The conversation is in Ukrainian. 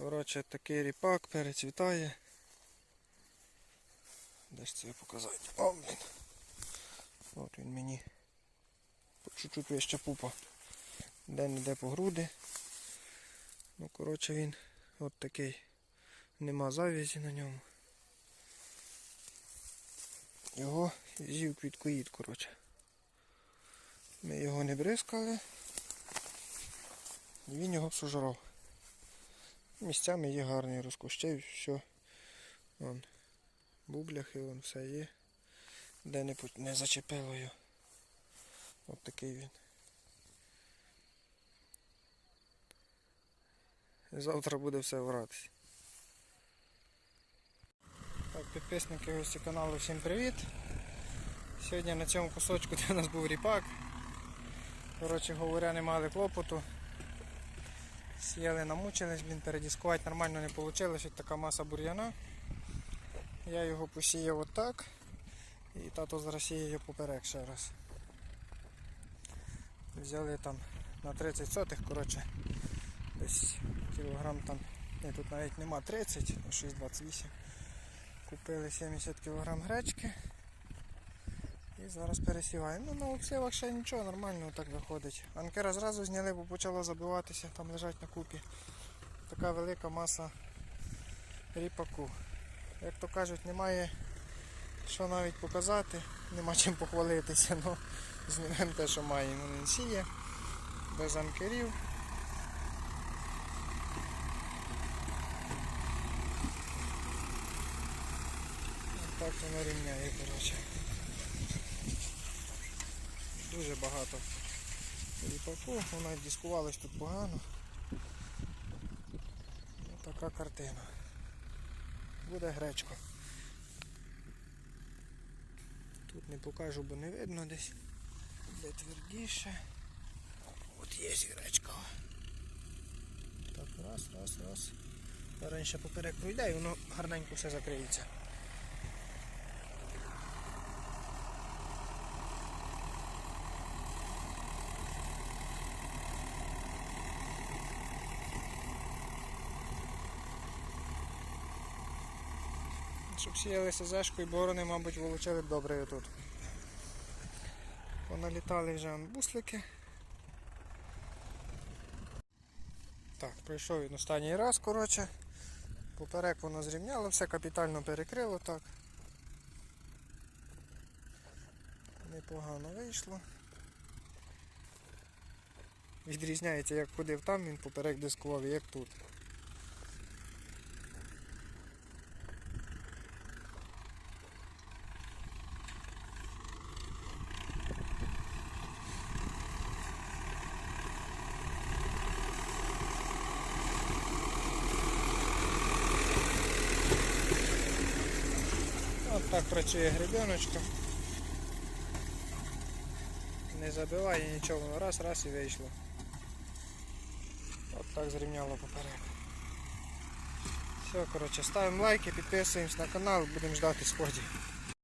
Коротше, такий ріпак перецвітає. Де ж це показати? О, блін. От він мені. Чуть-чуть вище пупа. Де не де по груди. Ну, коротше, він от такий. Нема завязі на ньому. Його з'їв квіткоїд, коротше. Ми його не бризкали. Він його сожрав. Місцями є гарний розкущив, все. Вон, бубляхи, вон все є. Де не, не зачепило його. От такий він. Завтра буде все вратися. Так, підписники гості каналу, всім привіт. Сьогодні на цьому кусочку, де у нас був ріпак. Коротше говоря, не мали клопоту. Сіяли, намучились, блін, передіскувати нормально не вийшло, ось така маса бур'яна. Я його посіяв отак. І тато зараз сіє його поперек ще раз. Взяли там на 30 сотих, коротше, десь кілограм там, ні, тут навіть нема 30, 6,28. Купили 70 кг гречки. І зараз пересіваємо. Ну, на обсівах ще нічого, нормально так виходить. Анкера зразу зняли, бо почало забиватися, там лежать на купі. Така велика маса ріпаку. Як то кажуть, немає що навіть показати, нема чим похвалитися, ну знімемо те, що маємо. Він сіє, без анкерів. Так воно рівняє, коротше. Дуже багато ріпаку, воно дискувалось тут погано. Ось така картина. Буде гречка. Тут не покажу, бо не видно десь. Де твердіше. От є гречка. Так, раз, раз, раз. Раніше поперек пройде і воно гарненько все закриється. Щоб сіяли СЗшкою, борони, мабуть, вилучили добре тут. Поналітали вже буслики. Так, пройшов він останній раз, коротше. Поперек воно зрівняло, все капітально перекрило так. Непогано вийшло. Відрізняється, як ходив там, він поперек дискував, як тут. От так працює гребеночка. Не забиває нічого, раз, раз і вийшло. От так зрівняло поперек. Все, коротше, ставимо лайки, підписуємось на канал, будемо ждати сходів.